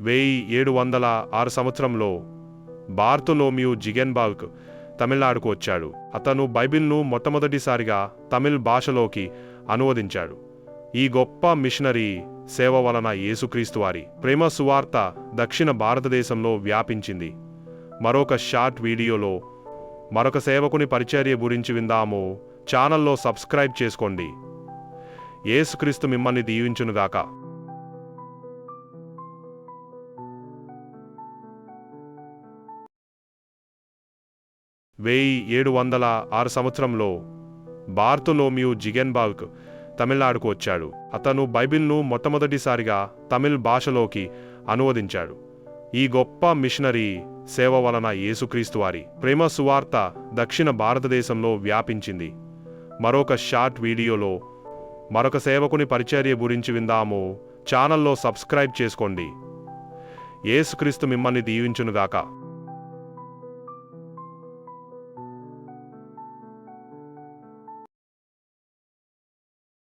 వెయ్యి ఏడు వందల ఆరు సంవత్సరంలో బార్తోలోమియు జిగెన్బాగ్ తమిళనాడుకు వచ్చాడు. అతను బైబిల్ను మొట్టమొదటిసారిగా తమిళ్ భాషలోకి అనువదించాడు. ఈ గొప్ప మిషనరీ సేవ వలన యేసుక్రీస్తు వారి ప్రేమ సువార్త దక్షిణ భారతదేశంలో వ్యాపించింది. మరొక షార్ట్ వీడియోలో మరొక సేవకుని పరిచర్య గురించి విందాము. ఛానల్లో సబ్స్క్రైబ్ చేసుకోండి. యేసుక్రీస్తు మిమ్మల్ని దీవించునుగాక. వెయ్యి ఏడు వందల ఆరు సంవత్సరంలో బార్తోలోమియు జిగెన్బాల్క్ తమిళనాడుకు వచ్చాడు. అతను బైబిల్ను మొట్టమొదటిసారిగా తమిళ్ భాషలోకి అనువదించాడు. ఈ గొప్ప మిషనరీ సేవ వలన యేసుక్రీస్తు వారి ప్రేమ సువార్త దక్షిణ భారతదేశంలో వ్యాపించింది. మరొక షార్ట్ వీడియోలో మరొక సేవకుని పరిచర్య గురించి విందాము. ఛానల్లో సబ్స్క్రైబ్ చేసుకోండి. యేసుక్రీస్తు మిమ్మల్ని దీవించునుగాక.